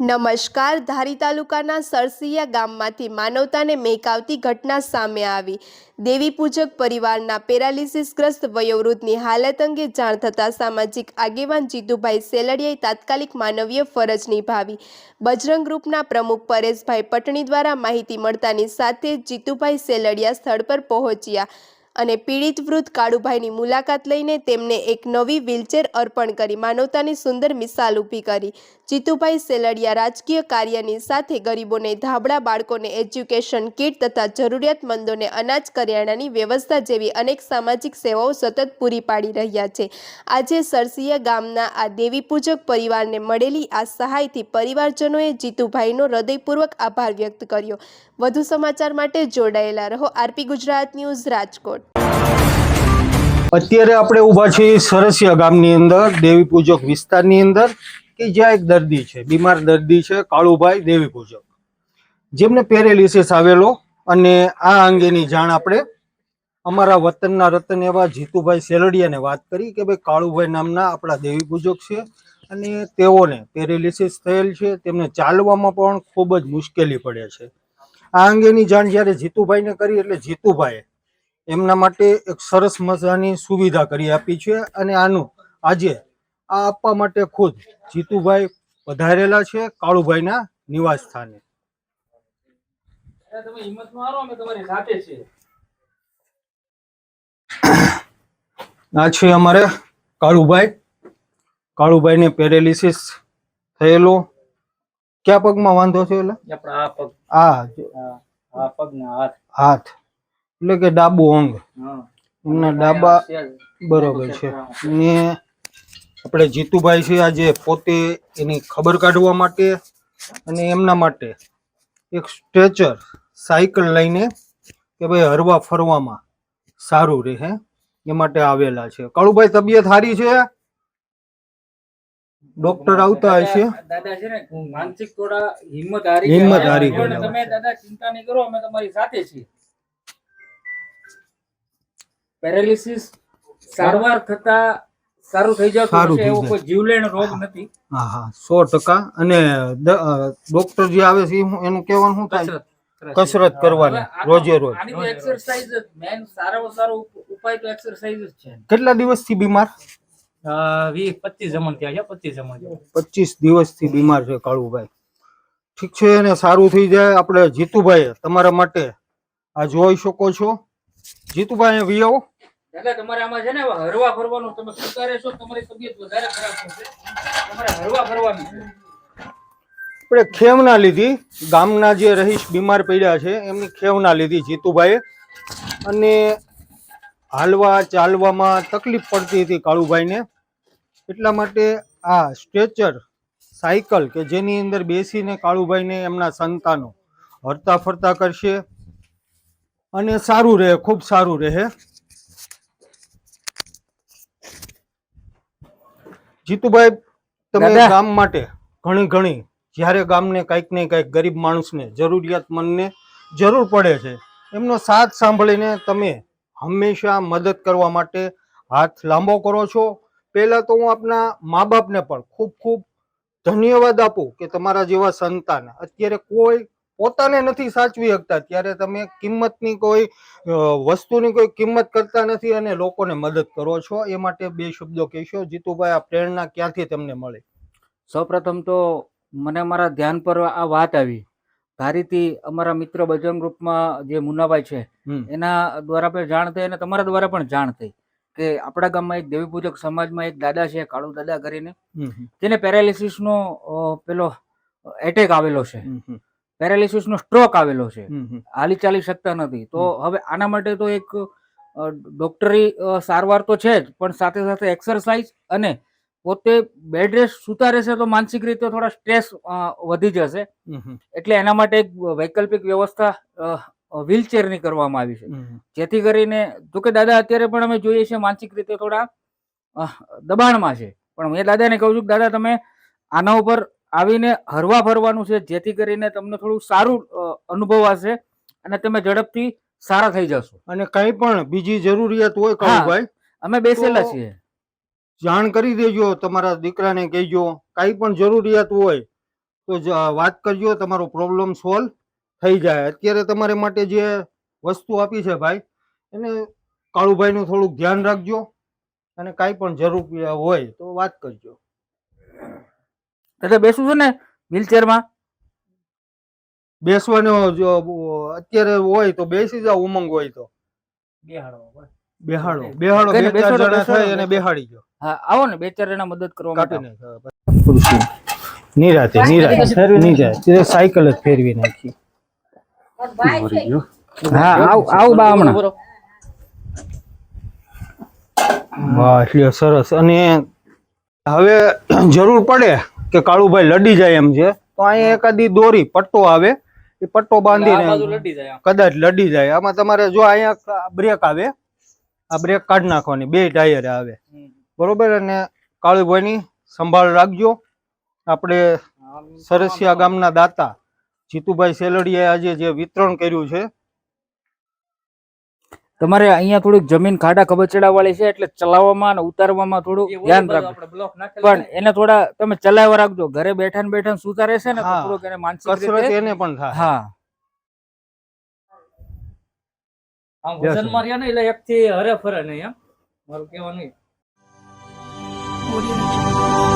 નમસ્કાર, ધારી તાલુકાના સરસિયા ગામમાંથી માનવતાને મેકાવતી ઘટના સામે આવી. દેવી પૂજક પરિવારના પેરાલિસિસગ્રસ્ત વયોવૃદ્ધની હાલત અંગે જાણ થતાં સામાજિક આગેવાન જીતુભાઈ સેલડિયાએ તાત્કાલિક માનવીય ફરજ નિભાવી. બજરંગ ગ્રુપના પ્રમુખ પરેશભાઈ પટણી દ્વારા માહિતી મળતાની સાથે જીતુભાઈ સેલડિયા સ્થળ પર પહોંચ્યા. અને પીડિત વૃદ્ધ કાળુભાઈની મુલાકાત લઈને તેમને એક નવી વ્હીલચેર અર્પણ કરી માનવતાની સુંદર મિસાલ ઊભી કરી. જીતુભાઈ સેલડિયા રાજકીય કાર્યની સાથે ગરીબોને ધાબળા બાળકોને એજ્યુકેશન કીટ તથા જરૂરિયાતમંદોને અનાજ કરિયાણાની વ્યવસ્થા જેવી અનેક સામાજિક સેવાઓ સતત પૂરી પાડી રહ્યા છે. આજે સરસિયા ગામના આ દેવી પૂજક પરિવારને મળેલી આ સહાયથી પરિવારજનોએ જીતુભાઈનો હૃદયપૂર્વક આભાર વ્યક્ત કર્યો. વધુ સમાચાર માટે જોડાયેલા રહો આરપી ગુજરાત ન્યૂઝ રાજકોટ. અત્યારે આપણે ઊભા છીએ સરસિયા ગામની અંદર, દેવી પૂજક વિસ્તારની અંદર, કે જ્યાં એક દર્દી છે, બીમાર દર્દી છે, કાળુભાઈ દેવી પૂજક. જેમને પેરેલિસિસ આવેલો અને આ અંગેની જાણ આપણે અમારા વતનના રતન એવા જીતુભાઈ સેલડિયાને વાત કરી કે ભાઈ કાળુભાઈ નામના આપણા દેવી પૂજક છે અને તેઓને પેરેલિસિસ થયેલ છે, તેમને ચાલવામાં પણ ખૂબ જ મુશ્કેલી પડે છે. આ અંગેની જાણ જ્યારે જીતુભાઈને કરી, એટલે જીતુભાઈએ એમના માટે એક સરસ મજાની સુવિધા કરી આપી છે અને આનું આજે આ આપવા માટે ખુદ જીતુભાઈ પધારેલા છે કાળુભાઈના નિવાસ સ્થાને. આ છે અમારે કાળુભાઈ. કાળુભાઈને પેરેલિસિસ થયેલો. કયા પગમાં વાંધો છે એટલે આ પગ. આ આ આ પગ હાથ. હાથ. એટલે કે ડાબુ અંગ. એમના ડાબા બરોબર છે. ને આપણે જીતુભાઈ છે આજે પોતે એની ખબર કાઢવા માટે અને એમના માટે એક સ્ટ્રેચર સાયકલ લઈને કે ભાઈ હરવા ફરવામાં સારું રહે એ માટે આવેલા છે. કાળુભાઈ તબિયત સારી છે? ડોક્ટર આવતા હશે દાદા છે ને માનસિક થોડા હિંમત હારી હિંમત હારી તમે દાદા ચિંતા નહીં કરો અમે તમારી સાથે છીએ. પેરાલિસિસ સારવાર થતા સારું થઈ જતું સારું એવો જાય. કોઈ જીવલેણ રોગ નથી. હા હા. સો ટકા. અને ડોક્ટર જે આવે છે એનું કહેવાનું શું થાય? કસરત કરવાની રોજે રોજ. એક્સરસાઇઝ મેન સારામાં સારો ઉપાય તો એક્સરસાઇઝ જ છે. કેટલા દિવસથી બીમાર? વીસ પચીસ જમણ થયા છે પચીસ જમણ પચીસ દિવસથી બીમાર છે કાળુભાઈ. ઠીક છે એને સારું થઈ જાય. આપણે જીતુભાઈ તમારા માટે આ જોઈ શકો છો. જીતુભાઈ વી આવો. દાદા તમારે આમાં છે ને હરવા ફરવાનું તમે સ્વીકારે છો તમારી તબિયત વધારે ખરાબ થશે તમારે હરવા ફરવાનું. આપણે ખેવના લીધી. ગામના જે રહીશ બીમાર પડ્યા છે એમની ખેવના લીધી જીતુભાઈએ. અને હાલવા ચાલવામાં તકલીફ પડતી હતી કાળુભાઈને. એટલા માટે આ સ્ટ્રેચર સાયકલ કે જેની અંદર બેસીને કાળુભાઈને એમના સંતાનો હરતા ફરતા કરશે. અને સારું રહે ખૂબ સારું રહે. જીતુભાઈ તમે ગામ માટે ઘણી ઘણી જ્યારે ગામને કંઈક ને કંઈક ગરીબ માણસને જરૂરિયાતમંદને જરૂર પડે છે એમનો સાથ સાંભળીને તમે હંમેશા મદદ કરવા માટે હાથ લાંબો કરો છો. પહેલા તો હું આપના મા બાપને પણ ખૂબ ખૂબ ધન્યવાદ આપું કે તમારા જેવા સંતાન અત્યારે કોઈ પોતાને નથી સાચવી શકતા. ત્યારે તમે કિંમતની કોઈ વસ્તુની કોઈ કિંમત કરતા નથી અને લોકોને મદદ કરો છો. એ માટે બે શબ્દો કહેશો. જીતુભાઈ આ પ્રેરણા ક્યાંથી તમને મળી? સૌપ્રથમ તો મને મારા ધ્યાન પર આ વાત આવી. ધારીથી અમારા મિત્ર બજરંગ ગ્રુપમાં જે મુનાભાઈ છે એના દ્વારા પણ જાણ થઈ અને તમારા દ્વારા પણ જાણ થઈ કે આપણા ગામમાં એક દેવી પૂજક સમાજમાં એક દાદા છે કાળુ દાદા કરીને. જેને પેરાલિસિસનો પેલો એટેક આવેલો છે. પેરાલિસિસનો સ્ટ્રોક આવેલો છે. હાલી ચાલી શકતા નથી. તો હવે આના માટે તો એક ડોક્ટરી સારવાર તો છે જ પણ સાથે સાથે એક્સરસાઇઝ અને પોતે બેડ રેસ્ટ સુતા રહેશે તો માનસિક રીતે થોડા સ્ટ્રેસ વધી જશે. એટલે એના માટે એક વૈકલ્પિક વ્યવસ્થા વ્હીલચેરની કરવામાં આવી છે. જેથી કરીને જો કે દાદા અત્યારે પણ અમે જોઈએ છીએ માનસિક રીતે થોડા દબાણમાં છે. પણ મેં દાદાને કહું છું કે દાદા તમે આના ઉપર આવીને હરવા ફરવાનું છે જેથી કરીને તમને થોડું સારું અનુભવ હશે અને તમે ઝડપથી સારા થઈ જશો. અને કંઈ પણ બીજી જરૂરિયાત હોય કાળુભાઈ અમે બેસેલા છીએ. જાણ કરી દેજો તમારા દીકરાને કહેજો કાંઈ પણ જરૂરિયાત હોય તો વાત કરજો તમારો પ્રોબ્લેમ સોલ્વ થઈ જાય. અત્યારે તમારે માટે જે વસ્તુ આપી છે ભાઈ એને કાળુભાઈનું થોડુંક ધ્યાન રાખજો અને કાંઈ પણ જરૂર હોય તો વાત કરજો. એટલે બેસવું છે ને વ્હીલચેરમાં બેસવાનો જો અત્યારે હોય તો બેસી જાઓ ઉમંગ હોય તો. બેહાડો બેહાડો બે ચાર જણા થાય અને બેહાડી જો હા આવો ને બે ચાર જણા મદદ કરવા માટે નિરાતે નિરાતે નિરાતે. તે સાયકલ જ ફેરવી નાખી. હા આવ આવ બા હમણાં. વાહ એટલે સરસ. અને હવે જરૂર પડે કે કાળુભાઈ લડી જાય એમ છે તો અહીંયા એકાદી દોરી પટ્ટો આવે. એ પટ્ટો બાંધીને કદાચ લડી જાય. આમાં તમારે જો અહીંયા બ્રેક આવે આ બ્રેક કાઢી નાખવાની બે ટાયર આવે. બરોબર? અને કાળુભાઈની સંભાળ રાખજો. આપણે સરસિયા ગામના દાતા જીતુભાઈ સેલડીએ આજે જે વિતરણ કર્યું છે તમારે અહીંયા થોડીક જમીન ખાડા ખબચડા વાળી છે એટલે ચલાવવામાં અને ઉતારવામાં થોડું ધ્યાન રાખજો પણ એને થોડા તમે ચલાવવા રાખજો. ઘરે બેઠા ને બેઠા સુતા રહેશે ને થોડુંક એને માનસિક કસરત એને પણ થાય. હા. આમ વજન માર્યા ને એટલે એક થી હરે ફરે નહીં એમ. મારું Jungle.